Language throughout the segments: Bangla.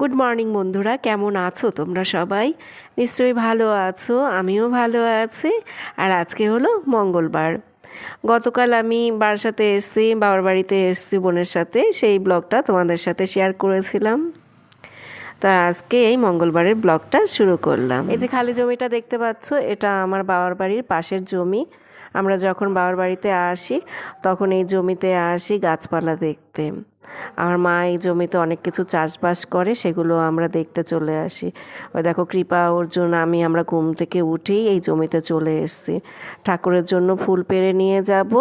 গুড মর্নিং বন্ধুরা, কেমন আছো তোমরা সবাই? নিশ্চয়ই ভালো আছো, আমিও ভালো আছি। আর আজকে হলো মঙ্গলবার। গতকাল আমি বাসাতে এসেছি, বাবার বাড়িতে এসেছি বোনের সাথে, সেই ব্লগটা তোমাদের সাথে শেয়ার করেছিলাম। তা আজকে এই মঙ্গলবারের ব্লগটা শুরু করলাম। এই যে খালি জমিটা দেখতে পাচ্ছ, এটা আমার বাবার বাড়ির পাশের জমি। আমরা যখন বাবার বাড়িতে আসি, তখন এই জমিতে আসি গাছপালা দেখতে। আমার মা এই জমিতে অনেক কিছু চাষবাস করে, সেগুলো আমরা দেখতে চলে আসি। ওই দেখো কৃপা অর্জুন, আমি আমরা ঘুম থেকে উঠেই এই জমিতে চলে এসেছি। ঠাকুরের জন্য ফুল পেরে নিয়ে যাব,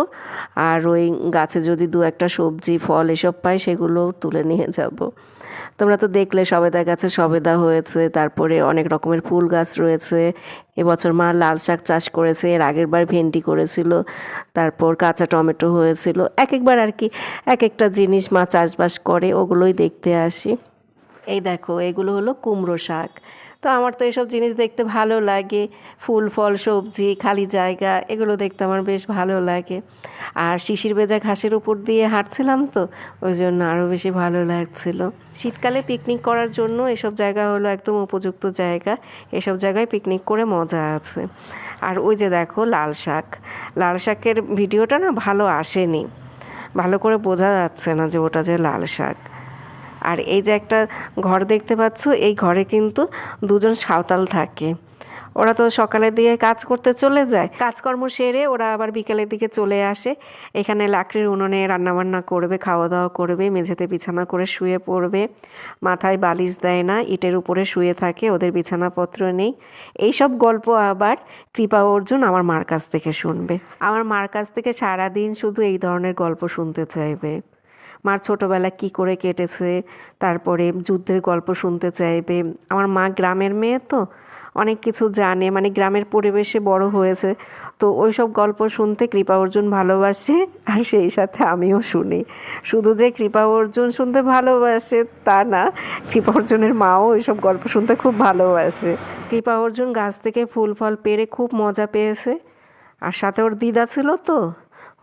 আর ওই গাছে যদি দু একটা সবজি, ফল এসব পাই সেগুলো তুলে নিয়ে যাব। তোমরা তো দেখলে সবেদা গাছে সবেদা হয়েছে। তারপরে অনেক রকমের ফুল গাছ রয়েছে। এবছর মা লাল শাক চাষ করেছে, এর আগের বার ভেন্ডি করেছিল, তারপর কাঁচা টমেটো হয়েছিল। এক একবার আর কি এক একটা জিনিস মা চাষবাস করে, ওগুলোই দেখতে আসি। এই দেখো, এগুলো হলো কুমড়ো শাক। তো আমার তো এসব জিনিস দেখতে ভালো লাগে। ফুল, ফল, সবজি, খালি জায়গা, এগুলো দেখতে আমার বেশ ভালো লাগে। আর শিশির ভেজা ঘাসের উপর দিয়ে হাঁটছিলাম তো, ওই জন্য আরও বেশি ভালো লাগছিল। শীতকালে পিকনিক করার জন্য এসব জায়গা হলো একদম উপযুক্ত জায়গা। এসব জায়গায় পিকনিক করে মজা আছে। আর ওই যে দেখো লাল শাক। লাল শাকের ভিডিওটা না ভালো আসেনি। ভালো করে বোঝা যাচ্ছে না যে ওটা যে লাল শাক। আর এই যে একটা ঘর দেখতে পাচ্ছ, এই ঘরে কিন্তু দুজন সাঁওতাল থাকে। ওরা তো সকালের দিকে কাজ করতে চলে যায়। কাজকর্ম সেরে ওরা আবার বিকেলের দিকে চলে আসে। এখানে লাকড়ির উনুনে রান্নাবান্না করবে খাওয়া দাওয়া করবে, মেঝেতে বিছানা করে শুয়ে পড়বে। মাথায় বালিশ দেয় না, ইটের উপরে শুয়ে থাকে, ওদের বিছানাপত্র নেই। এই সব গল্প আবার কৃপা অর্জুন আমার মার কাছ থেকে শুনবে। আমার মার কাছ থেকে সারাদিন শুধু এই ধরনের গল্প শুনতে চাইবে। মার ছোটোবেলা কি করে কেটেছে, তারপরে যুদ্ধের গল্প শুনতে চাইবে। আমার মা গ্রামের মেয়ে তো, অনেক কিছু জানে মানে গ্রামের পরিবেশে বড় হয়েছে। তো ওই সব গল্প শুনতে কৃপা অর্জুন ভালোবাসে আর সেই সাথে আমিও শুনি। শুধু যে কৃপা অর্জুন শুনতে ভালোবাসে তা না, কৃপা অর্জুনের মাও ওইসব গল্প শুনতে খুব ভালোবাসে। কৃপা অর্জুন গাছ থেকে ফুল ফল পেরে খুব মজা পেয়েছে। আর সাথে ওর দিদা ছিল তো,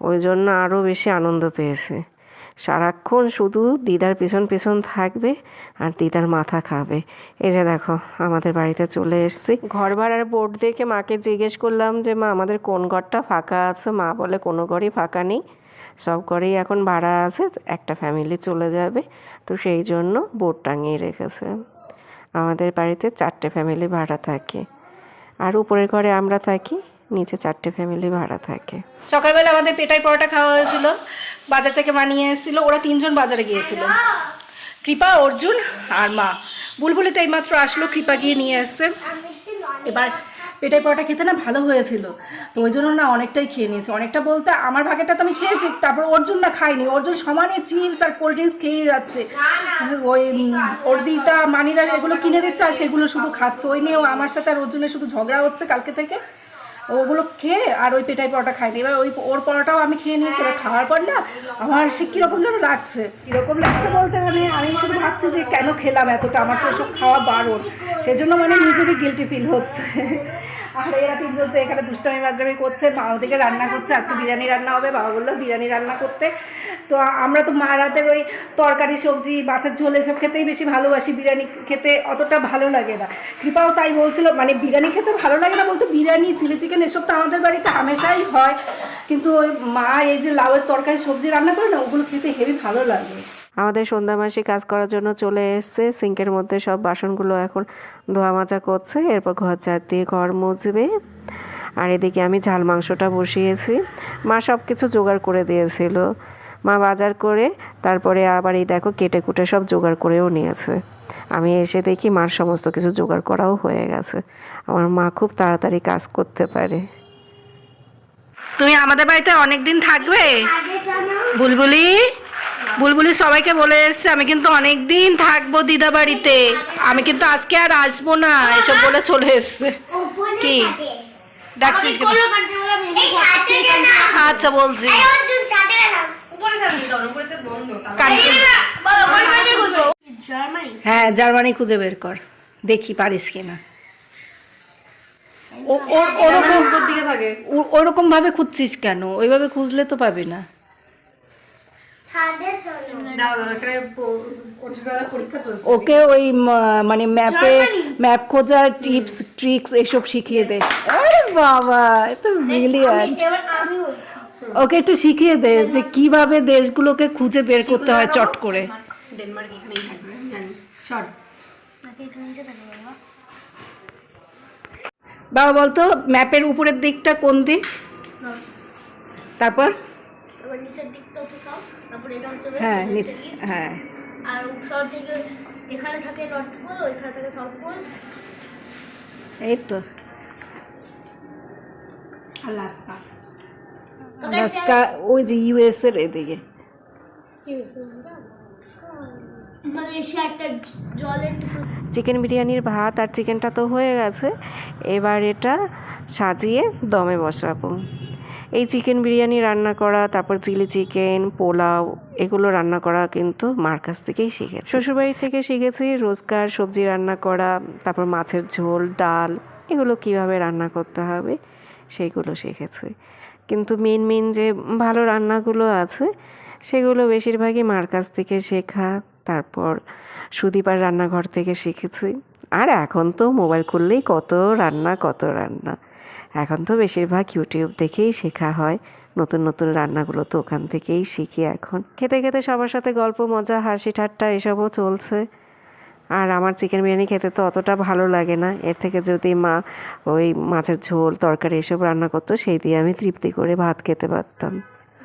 ওই জন্য আরও বেশি আনন্দ পেয়েছে। সারাক্ষণ শুধু দিদার পিছন পিছন থাকবে আর দিদার মাথা খাবে। এই যে দেখো আমাদের বাড়িতে চলে এসেছি। ঘর ভাড়ার বোর্ড দেখে মাকে জিজ্ঞেস করলাম যে মা আমাদের কোন ঘরটা ফাঁকা আছে? মা বলে কোনো ঘরই ফাঁকা নেই। সব ঘরেই এখন ভাড়া আছে একটা ফ্যামিলি চলে যাবে। তো সেই জন্য বোর্ড টাঙিয়ে রেখেছে। আমাদের বাড়িতে চারটে ফ্যামিলি ভাড়া থাকে। আর উপরের ঘরে আমরা থাকি নিচে চারটে ফ্যামিলি ভাড়া থাকে। সকালবেলা আমাদের পেটাই পরোটা খাওয়া হয়েছিল। বাজার থেকে বানিয়ে এসেছিল ওরা তিনজন বাজারে গিয়েছিল। কৃপা অর্জুন আর মা। বুলবুলি তো এইমাত্র আসলো কৃপা গিয়ে নিয়ে এসছে। এবার পেটাই পরোটা খেতে না ভালো হয়েছিল। তো ওই জন্য না অনেকটাই খেয়ে নিয়েছে। অনেকটা বলতে আমার ভাগেরটা তো আমি খেয়েছি তারপর অর্জুন না খাইনি অর্জুন সমানে চিপস আর কোল্ড ড্রিঙ্কস খেয়ে যাচ্ছে। ওই অর্দিতা মানিরা এগুলো কিনে দিচ্ছে আর সেগুলো শুধু খাচ্ছে। ওই নিয়েও আমার সাথে আর অর্জুনের শুধু ঝগড়া হচ্ছে কালকে থেকে। ওগুলো খেয়ে আর ওই পেটাই পরোটা খাইনি। এবার ওই ওর পরোটাও আমি খেয়ে নিয়েছি। এবার খাওয়ার পর না, আমার সে কীরকম যেন লাগছে। কীরকম লাগছে বলতে মানে আমি শুধু ভাবছি যে কেন খেলাম এতটা? আমার তো সব খাওয়া বারণ। সেজন্য মানে নিজেরই গিলটি ফিল হচ্ছে। আর এরা তিনজন তো এখানে দুষ্টামি, বাজরামি করছে, মা ওদিকে রান্না করছে, আজকে বিরিয়ানি রান্না হবে, বাবা বলল বিরিয়ানি রান্না করতে। তো আমরা তো মা রাতের ওই তরকারি, সবজি, মাছের ঝোল এসব খেতেই বেশি ভালোবাসি, বিরিয়ানি খেতে অতটা ভালো লাগে না। কৃপাও তাই বলছিল মানে বিরিয়ানি খেতে ভালো লাগে না বলতে বিরিয়ানি, চিলি চিকেন এসব তো আমাদের বাড়িতে হামেশাই হয়। কিন্তু ওই মা এই যে লাউয়ের তরকারি, সবজি রান্না করে না, ওগুলো খেতে হেভি ভালো লাগে। আমাদের সন্ধ্যা মাসি কাজ করার জন্য চলে এসছে। সিঙ্কের মধ্যে সব বাসনগুলো এখন ধোয়া মাজা করছে এরপর ঘর চার দিয়ে ঘর মুছবে। আর এদিকে আমি ঝাল মাংসটা বসিয়েছি। মা সব কিছু জোগাড় করে দিয়েছিল। মা বাজার করে তারপরে আবার এই দেখো কেটে কুটে সব জোগাড় করেও নিয়েছে। আমি এসে দেখি মার সমস্ত কিছু জোগাড় করাও হয়ে গেছে। আমার মা খুব তাড়াতাড়ি কাজ করতে পারে। তুমি আমাদের বাড়িতে অনেক দিন থাকবে বুলবুলি? বুলবুলি সবাইকে বলে এসছে আমি কিন্তু অনেক দিন থাকব দিদা বাড়িতে। আমি কিন্তু আজকে আর আসব না এসব বলে চলে এসছে। কি? ডাকছিস কেন? আচ্ছা বলছি। হ্যাঁ জার্মানি খুঁজে বের কর দেখি পারিস কিনা। ওরকম ওরকম ভাবে খুঁজছিস কেন? ওইভাবে খুঁজলে তো পাবি না। ওকে ওই মানে ম্যাপে ম্যাপ খোঁজার টিপস ট্রিক্স এসব শিখিয়ে দে। বাবা এতো ব্রিলিয়ান্ট ওকে একটু শিখিয়ে দে যে কীভাবে দেশগুলোকে খুঁজে বের করতে হয় চট করে। ডেনমার্ক এখানেই থাকবে বাবা। বলতো ম্যাপের উপরের দিকটা কোন দিক? তারপর? নিচের দিকটা হচ্ছে সব। হ্যাঁ নিচে হ্যাঁ। আর থেকে এখানে থাকে নর্থ পোল ওইখানে থাকে সাউথ পোল এই তো। আলাস্কা। আলাস্কা ওই যে ইউএস এর এদিকে। মানে চিকেন বিরিয়ানির ভাত আর চিকেনটা তো হয়ে গেছে। এবার এটা সাজিয়ে দমে বসাবো। এই চিকেন বিরিয়ানি রান্না করা, তারপর চিলি চিকেন পোলাও, এগুলো রান্না করা কিন্তু মার কাছ থেকেই শিখেছি। শ্বশুরবাড়ি থেকে শিখেছি রোজকার সবজি রান্না করা, তারপর মাছের ঝোল, ডাল, এগুলো কীভাবে রান্না করতে হবে সেইগুলো শিখেছি। কিন্তু মেন মেন যে ভালো রান্নাগুলো আছে, সেগুলো বেশিরভাগই মার কাছ থেকে শেখা, তারপর সুদীপার রান্নাঘর থেকে শিখেছি। আর এখন তো মোবাইল খুললেই কত রান্না কত রান্না। এখন তো বেশিরভাগ ইউটিউব দেখেই শেখা হয়। নতুন নতুন রান্নাগুলো তো ওখান থেকেই শিখি এখন। খেতে খেতে সবার সাথে গল্প, মজা, হাসি, ঠাট্টা এসবও চলছে। আর আমার চিকেন বিরিয়ানি খেতে তো অতটা ভালো লাগে না। এর থেকে যদি মা ওই মাছের ঝোল, তরকারি এসব রান্না করতো, সেই দিয়ে আমি তৃপ্তি করে ভাত খেতে পারতাম।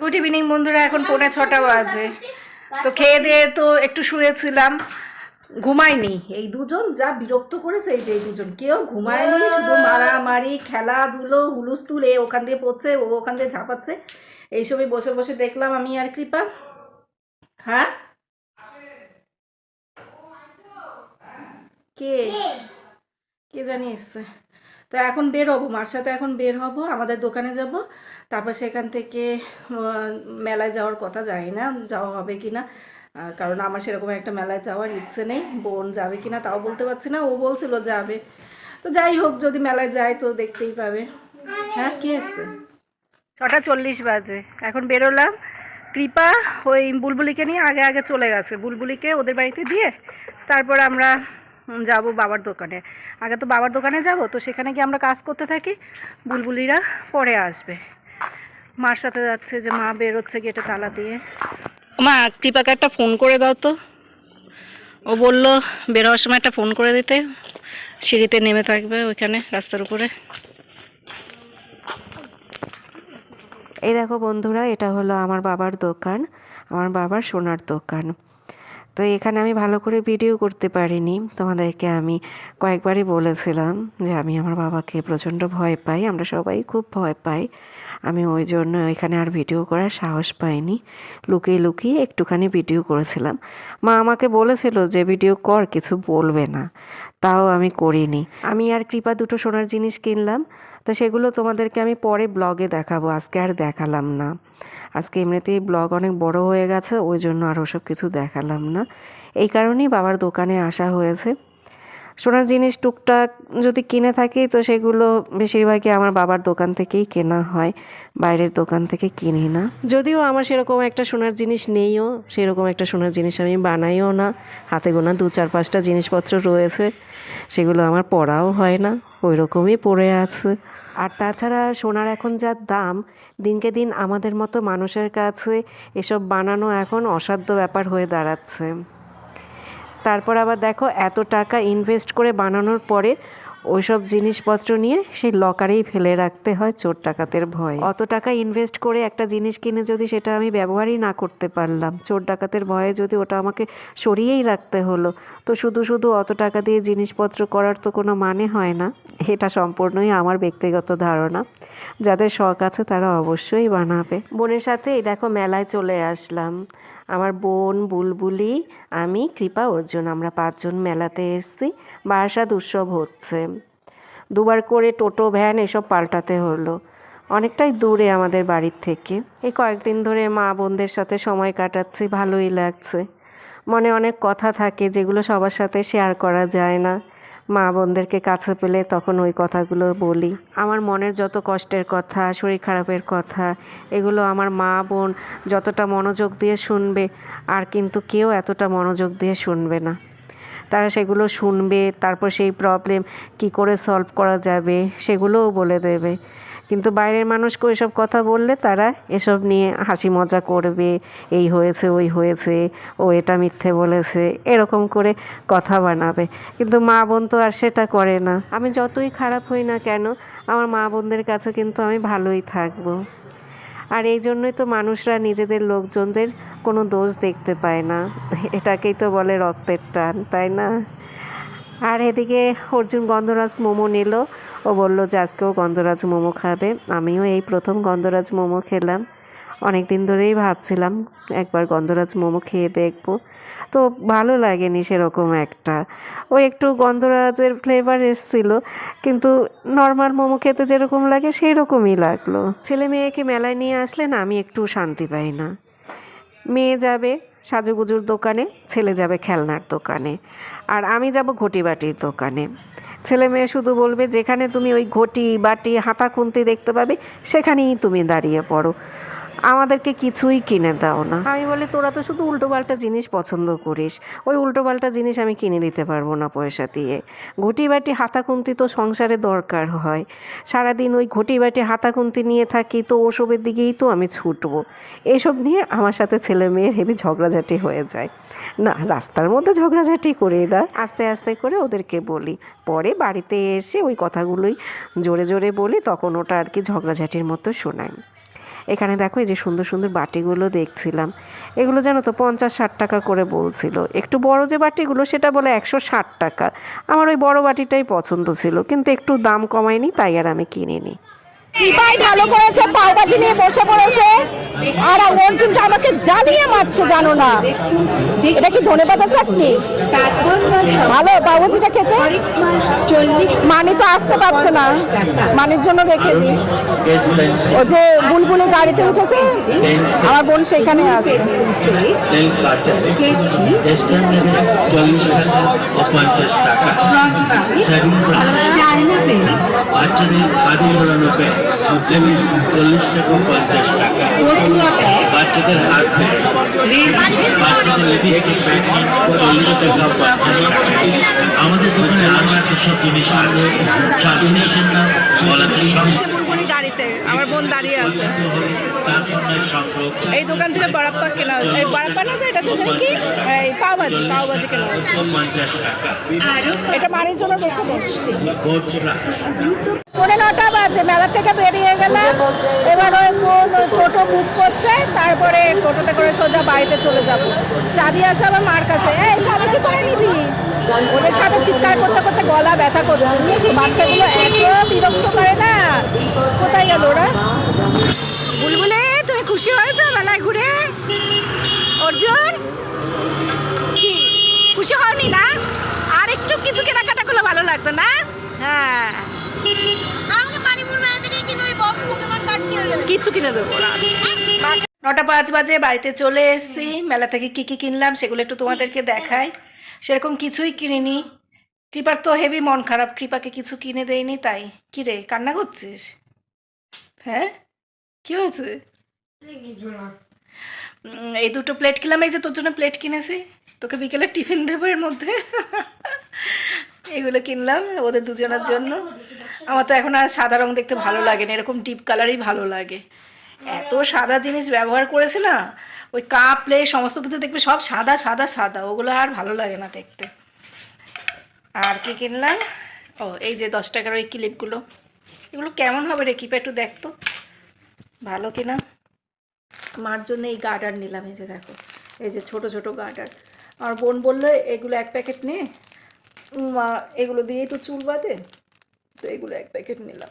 গুড ইভিনিং বন্ধুরা, এখন পৌনে ছটা বাজে। তো খেয়ে দিয়ে তো একটু শুয়েছিলাম। ঘুমায়নি। এই দুজন যা বিরক্ত করেছে এই যে এই দুজন। কেউ ঘুমায়নি শুধু মারামারি খেলাধুলো হুলুস্থুল এ ওখান দিয়ে পড়ছে ও ওখান দিয়ে ঝাঁপাচ্ছে। এইসবই বসে বসে দেখলাম আমি আর কৃপা। হ্যাঁ? কে? কে জানি এসছে। তো এখন বের হব মার সাথে এখন বের হব আমাদের দোকানে যাব। তারপর সেখান থেকে মেলায় যাওয়ার কথা জানি না যাওয়া হবে কি না কারণ আমার সেরকম একটা মেলায় যাওয়ার ইচ্ছে নেই। বোন যাবে কি না তাও বলতে পারছি না, ও বলছিল যাবে। তো যাই হোক, যদি মেলায় যায় তো দেখতেই পাবে। হ্যাঁ কে এসছে ছটা চল্লিশ বাজে, এখন বেরোলাম। কৃপা ওই বুলবুলিকে নিয়ে আগে আগে চলে গেছে, বুলবুলিকে ওদের বাড়িতে দিয়ে তারপর আমরা যাব বাবার দোকানে। আগে তো বাবার দোকানে যাব, তো সেখানে গিয়ে আমরা কাজ করতে থাকি, বুলবুলিরা পরে আসবে। মার সাথে যাচ্ছে যে মা বেরোচ্ছে গেটে তালা দিয়ে। মা কৃপাকে একটা ফোন করে দাও তো। ও বলল বের হওয়ার সময় একটা ফোন করে দিতে। সিঁড়িতে নেমে থাকবে ওইখানে, রাস্তার উপরে। এই দেখো বন্ধুরা, এটা হলো আমার বাবার দোকান, আমার বাবার সোনার দোকান। তো এখানে আমি ভালো করে ভিডিও করতে পারিনি, তোমাদেরকে আমি কয়েকবারই বলেছিলাম যে আমি আমার বাবাকে প্রচণ্ড ভয় পাই, আমরা সবাই খুব ভয় পাই। আমি ওই জন্য এখানে আর ভিডিও করার সাহস পাইনি। লুকিয়ে লুকিয়ে একটুখানি ভিডিও করেছিলাম। মা আমাকে বলেছিল যে ভিডিও কর, কিছু বলবে না। তাও আমি করিনি। আমি আর কৃপা দুটো সোনার জিনিস কিনলাম। তো সেগুলো তোমাদেরকে আমি পরে ব্লগে দেখাবো। আজকে আর দেখালাম না। আজকে এমনিতেই ব্লগ অনেক বড় হয়ে গেছে, ওই জন্য আর ওসব কিছু দেখালাম না। এই কারণেই বাবার দোকানে আসা হয়েছে। সোনার জিনিস টুকটাক যদি কিনে থাকি, তো সেগুলো বেশিরভাগই আমার বাবার দোকান থেকেই কেনা হয়, বাইরের দোকান থেকে কিনি না। যদিও আমার সেরকম একটা সোনার জিনিস নেইও, সেরকম একটা সোনার জিনিস আমি বানাইও না। হাতে গোনা দু চার পাঁচটা জিনিসপত্র রয়েছে, সেগুলো আমার পড়াও হয় না ওই রকমই পড়ে আছে। আর তাছাড়া সোনার এখন যা দাম, দিনকে দিন আমাদের মতো মানুষের কাছে এসব বানানো এখন অসাধ্য ব্যাপার হয়ে দাঁড়াচ্ছে। তারপর আবার দেখো এত টাকা ইনভেস্ট করে বানানোর পরে ওইসব জিনিসপত্র নিয়ে সেই লকারেই ফেলে রাখতে হয় চোর ডাকাতের ভয়। অত টাকা ইনভেস্ট করে একটা জিনিস কিনে যদি সেটা আমি ব্যবহারই না করতে পারলাম, চোর ডাকাতের ভয়ে যদি ওটা আমাকে সরিয়েই রাখতে হলো, তো শুধু শুধু অত টাকা দিয়ে জিনিসপত্র করার তো কোনো মানে হয় না। এটা সম্পূর্ণই আমার ব্যক্তিগত ধারণা। যাদের শখ আছে তারা অবশ্যই বানাবে। বোনের সাথে এই দেখো মেলায় চলে আসলাম। আমার বোন বুলবুলি, আমি কৃপা অর্জুন, আমরা পাঁচজন মেলাতে এসেছি, বারাসাত উৎসব হচ্ছে। দুবার করে টোটো, ভ্যান এসব পাল্টাতে হলো। অনেকটাই দূরে আমাদের বাড়ির থেকে। এই কয়েকদিন ধরে মা বোনদের সাথে সময় কাটাচ্ছি, ভালোই লাগছে। মনে অনেক কথা থাকে যেগুলো সবার সাথে শেয়ার করা যায় না। মা বোনদেরকে কাছে পেলে তখন ওই কথাগুলো বলি। আমার মনের যত কষ্টের কথা, শরীর খারাপের কথা, এগুলো আমার মা বোন যতটা মনোযোগ দিয়ে শুনবে, আর কিন্তু কেউ এতটা মনোযোগ দিয়ে শুনবে না। তারা সেগুলো শুনবে, তারপর সেই প্রবলেম কি করে সলভ করা যাবে, সেগুলোও বলে দেবে। কিন্তু বাইরের মানুষকে এসব কথা বললে তারা এসব নিয়ে হাসি মজা করবে, এই হয়েছে, ওই হয়েছে, ও এটা মিথ্যে বলেছে, এরকম করে কথা বানাবে। কিন্তু মা বোন তো আর সেটা করে না। আমি যতই খারাপ হই না কেন, আমার মা বোনদের কাছে কিন্তু আমি ভালোই থাকব। আর এই জন্যই তো মানুষরা নিজেদের লোকজনদের কোনো দোষ দেখতে পায় না। এটাকেই তো বলে রক্তের টান, তাই না? আর এদিকে অর্জুন গন্ধরাজ মোমো নিল। ও বলল যে আজকেও গন্ধরাজ মোমো খাবে। আমিও এই প্রথম গন্ধরাজ মোমো খেলাম। অনেক দিন ধরেই ভাবছিলাম একবার গন্ধরাজ মোমো খেয়ে দেখব। তো ভালো লাগেনি সেরকম একটা। ও একটু গন্ধরাজের ফ্লেভার এসেছিল, কিন্তু নর্মাল মোমো খেতে যেরকম লাগে সেই রকমই লাগল। ছেলে মেয়েকে মেলায় নিয়ে আসলে না আমি একটু শান্তি পাই না। মেয়ে যাবে সাজুগুজুর দোকানে, ছেলে যাবে খেলনার দোকানে। আর আমি যাব ঘটি বাটির দোকানে। ছেলে মেয়ে শুধু বলবে, যেখানে তুমি ওই ঘটি, বাটি, হাতা খুন্তি দেখতে পাবে, সেখানেই তুমি দাঁড়িয়ে পড়ো। আমাদেরকে কিছুই কিনে দাও না। আমি বলি, তোরা তো শুধু উল্টোপাল্টা জিনিস পছন্দ করিস। ওই উল্টোপাল্টা জিনিস আমি কিনে দিতে পারব না পয়সা দিয়ে। ঘটি বাটি হাতা খুন্তি তো সংসারে দরকার হয়। সারাদিন ওই ঘটি বাটি হাতা খুন্তি নিয়ে থাকি তো ওসবের দিকেই তো আমি ছুটবো। এসব নিয়ে আমার সাথে ছেলে মেয়ের হেভি ঝগড়াঝাটি হয়ে যায়। না, রাস্তার মধ্যে ঝগড়াঝাটি করি না। আস্তে আস্তে করে ওদেরকে বলি। পরে বাড়িতে এসে ওই কথাগুলোই জোরে জোরে বলি, তখন ওটা আর কি ঝগড়াঝাটির মতো শোনায়। এখানে দেখো এই যে সুন্দর সুন্দর বাটিগুলো দেখছিলাম। এগুলো জানো তো পঞ্চাশ ষাট টাকা করে বলছিল। একটু বড় যে বাটিগুলো সেটা বলে একশো ষাট টাকা। আমার ওই বড় বাটিটাই পছন্দ ছিল, কিন্তু একটু দাম কমায়নি, তাই আর আমি কিনিনি। দীপাই ভালো করেছে পাওভাজি নিয়ে বসে পড়েছে। আর অর্জুনটা আমাকে জ্বালিয়ে মারছে জানো না। এটা কি ধনে পাতা চাটনি? ভালো পাওভাজিটা খেতে? মানি তো আসতে পারছে না। মানির জন্য রেখে দিস। ও যে বুলবুলি গাড়িতে উঠেছে আমার বোন সেখানে আছে। টাকা বাচ্চাদের আদি ঘোরানো দেবে চল্লিশ টাকা পঞ্চাশ টাকা। বাচ্চাদের হাত বাচ্চাদের লিপস্টিক চল্লিশ টাকা পঞ্চাশ টাকা। আমাদের দোকানে আরও একটা সব জিনিস আছে। সব জিনিসের নাম বলাতে সব গাড়িতে আমার বোন দাঁড়িয়ে আছে। এই দোকান থেকে বড়াপ্পা কেনা এই বড়াপ্পা না তো এটা তো কি? এই পাও ভাজি কেনা হয়েছে পঞ্চাশ টাকা। এটা মানির জন্য বসে পৌনে নটা বাজে মেলা থেকে বেরিয়ে গেলাম। এবার ওই টোটো বুক করছে তারপরে টোটোতে করে সোজা বাড়িতে চলে যাব। চাবি আছে আমার মার কাছে। এই চাবি কি করে নিবি? ওদের সাথে চিৎকার করতে করতে গলা ব্যথা করছে। বাচ্চাগুলো এত বিরক্ত করে না? কোথায় গেল ওরা? বুলবুলে তুমি খুশি হয়েছো মেলায় ঘুরে? অর্জুন? কি? খুশি হওনি না? আর একটু কিছু কেনাকাটা করলে ভালো লাগতো না? হ্যাঁ। কিচ্ছু কিনে দেবো। না। নটা পাঁচ বাজে বাড়িতে চলে এসেছি। মেলা থেকে কি কি কিনলাম সেগুলো একটু তোমাদেরকে দেখাই। সেরকম কিছুই কিনিনি। কৃপার তো হেভি মন খারাপ। কৃপাকে কিছু কিনে দেয়নি তাই। কি রে কান্না করছিস? হ্যাঁ? কি হয়েছে? এই দুটো প্লেট কিনলাম এই যে তোর জন্য প্লেট কিনেছি। তোকে বিকেলে টিফিন দেবো এর মধ্যে। এগুলো কিনলাম ওদের দুজনের জন্য। আমার তো এখন আর সাদা রং দেখতে ভালো লাগে না, এরকম ডিপ কালারই ভালো লাগে। এত সাদা জিনিস ব্যবহার করেছে না, ওই কাপ সমস্ত কিছু দেখবে সব সাদা সাদা সাদা, ওগুলো আর ভালো লাগে না দেখতে। আর কি কিনলাম? ও, এই যে দশ টাকার ওই ক্লিপগুলো এগুলো কেমন হবে রে? কিপা একটু দেখতো ভালো কিনা। মার জন্য এই গার্ডার নিলাম, এই যে দেখো। এই যে ছোট ছোট গার্ডার। আমার বোন বলল, এগুলো এক প্যাকেট নে। মা এগুলো দিয়েই তো চুল বাঁধে। তো এগুলো এক প্যাকেট নিলাম।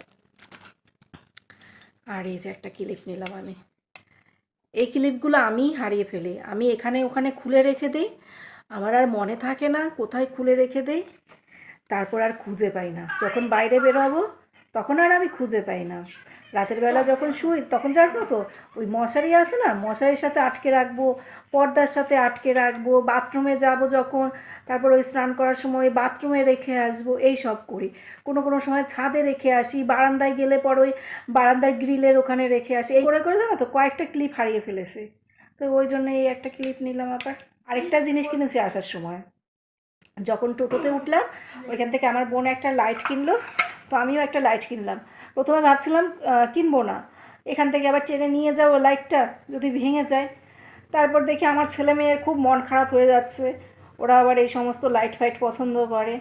আর এই যে একটা ক্লিপ নিলাম আমি। এই ক্লিপগুলো আমি হারিয়ে ফেলি। আমি এখানে ওখানে খুলে রেখে দিই। আমার আর মনে থাকে না কোথায় খুলে রেখে দেই। তারপর আর খুঁজে পাই না। যখন বাইরে বেরোবো তখন আর আমি খুঁজে পাই না। রাতের বেলা যখন শুই, তখন জানো তো, ওই মশারি আছে না, মশারির সাথে আটকে রাখব, পর্দার সাথে আটকে রাখব, বাথরুমে যাব যখন, তারপর ওই স্নান করার সময় বাথরুমে রেখে আসব, এই সব করি। কোনো কোনো সময় ছাদে রেখে আসি, বারান্দায় গেলে পর ওই বারান্দার গ্রিলের ওখানে রেখে আসি। এই করে করে জানো তো, কয়েকটা ক্লিপ হারিয়ে ফেলেছে। তো ওই জন্য এই একটা ক্লিপ নিলাম আবার। আরেকটা জিনিস কিনেছি আসার সময়। যখন টোটোতে উঠলাম, ওইখান থেকে আমার বোন একটা লাইট কিনলো, তো আমিও একটা লাইট কিনলাম। প্রথমে ভাবছিলাম কিনবো না। এখান থেকে আবার ট্রেনে নিয়ে যাব লাইটটা, যদি ভেঙে যায়। তারপর দেখি আমার ছেলে মেয়ের খুব মন খারাপ হয়ে যাচ্ছে। ওরা আবার এই সমস্ত লাইট ফাইট পছন্দ করে।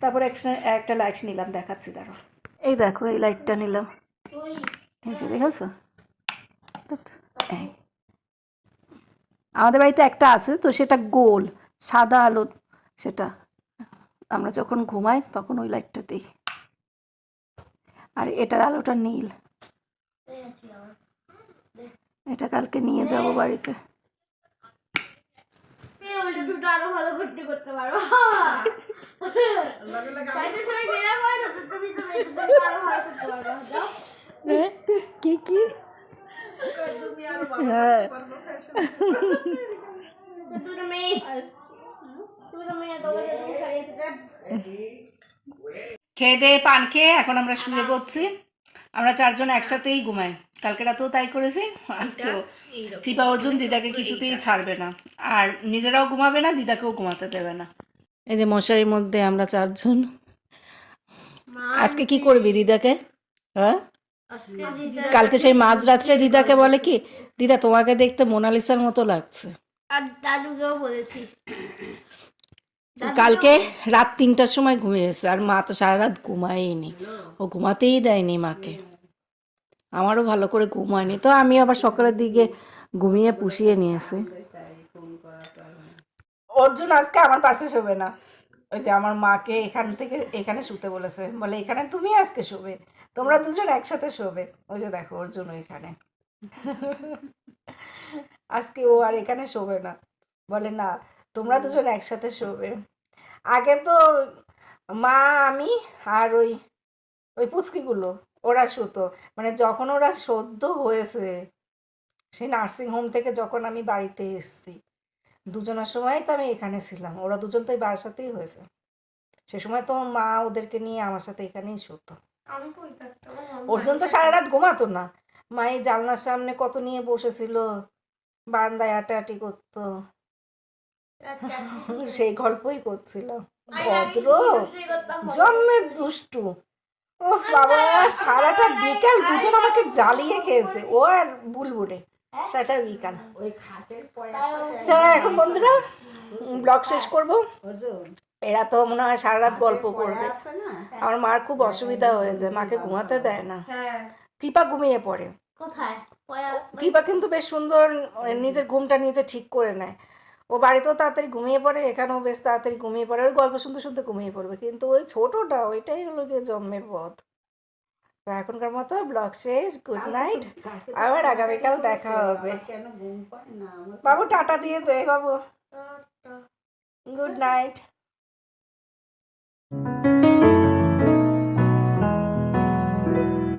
তারপর একটা একটা লাইট নিলাম, দেখাচ্ছি দাঁড়ো এই দেখো, এই লাইটটা নিলাম। আমাদের বাড়িতে একটা আছে, তো সেটা গোল, সাদা আলো, সেটা। আমরা যখন ঘুমাই, তখন ওই লাইটটা দিই। আর এটার আলোটা নীল। এটা কালকে নিয়ে যাব বাড়িতে। হয়। খেয়ে দিয়ে পান খেয়ে এখন আমরা শুয়ে পড়ছি। আমরা চারজন একসাথেই ঘুমাই। কালকে রাতেও তাই করেছি আজকেও কৃপা অর্জুন দিদাকে কিছুতেই ছাড়বে না। আর নিজেরাও ঘুমাবে না দিদাকেও ঘুমাতে দেবে না। এই যে মশারির মধ্যে আমরা চারজন। আজকে কি করবি দিদাকে? হ্যাঁ? কালকে সেই মাঝরাত্রে দিদাকে বলে কি দিদা তোমাকে দেখতে মোনালিসার মতো লাগছে। আর দাদুকেও বলেছি। কালকে রাত তিনটার সময় ঘুমিয়েছে আর মা তো সারা রাত ঘুমায়নি ও ঘুমাতেই দেয়নি মাকে। আমারও ভালো করে ঘুমায়নি। তো আমি আবার সকালের দিকে ঘুমিয়ে পুষিয়ে নিয়েছি। অর্জুন আজকে আমার পাশে শোবে না। ওই যে আমার মাকে এখান থেকে এখানে শুতে বলেছে। বলে এখানে তুমি আজকে শোবে তোমরা দুজন একসাথে শোবে। ওই যে দেখো অর্জুন ওইখানে। আজকে ও আর এখানে শোবে না। বলে না তোমরা দুজন একসাথে শোবে। আগে তো মা আমি আর ওই ওই পুচকিগুলো ওরা শুতো। মানে যখন ওরা সদ্য হয়েছে সেই নার্সিং হোম থেকে যখন আমি বাড়িতে এসেছি দুজনের সময় তো আমি এখানে ছিলাম। ওরা দুজন তো এই বাসাতেই হয়েছে। সে সময় তো মা ওদেরকে নিয়ে আমার সাথে এখানেই শুতো। থাকতাম? অর্জুন তো সারা রাত ঘুমাতো না। মা এই জানলার সামনে কত নিয়ে বসেছিল বারান্দায় আটাআটি করতো। সেই গল্পই করছিল। ভদ্র জন্মের দুষ্টু। ও বাবা সারাটা বিকাল দুজন আমাকে জ্বালিয়ে খেয়েছে। ও আর বুলবুলে সারাটা বিকাল। এখন বন্ধুরা ব্লগ শেষ করব। এরা তো মনে হয় সারা রাত গল্প করবে। আমার মার খুব অসুবিধা হয়েছে মাকে ঘুমাতে দেয় না। হ্যাঁ। কৃপা ঘুমিয়ে পড়ে। কোথায়? কৃপা কিন্তু বেশ সুন্দর নিজের ঘুমটা নিজে ঠিক করে নেয়। ও বাড়িতেও তাড়াতাড়ি ঘুমিয়ে পড়ে এখানেও বেশ তাড়াতাড়ি ঘুমিয়ে পড়ে ওই গল্প শুনতে শুনতে ঘুমিয়ে পড়বে। কিন্তু ওই ছোটটা ওইটাই হলো গিয়ে জন্মের পথ। তো এখনকার মতো ব্লগ শেষ গুড নাইট। আবার আগামীকাল দেখা হবে। বাবু টাটা দিয়ে দে বাবু। Good night.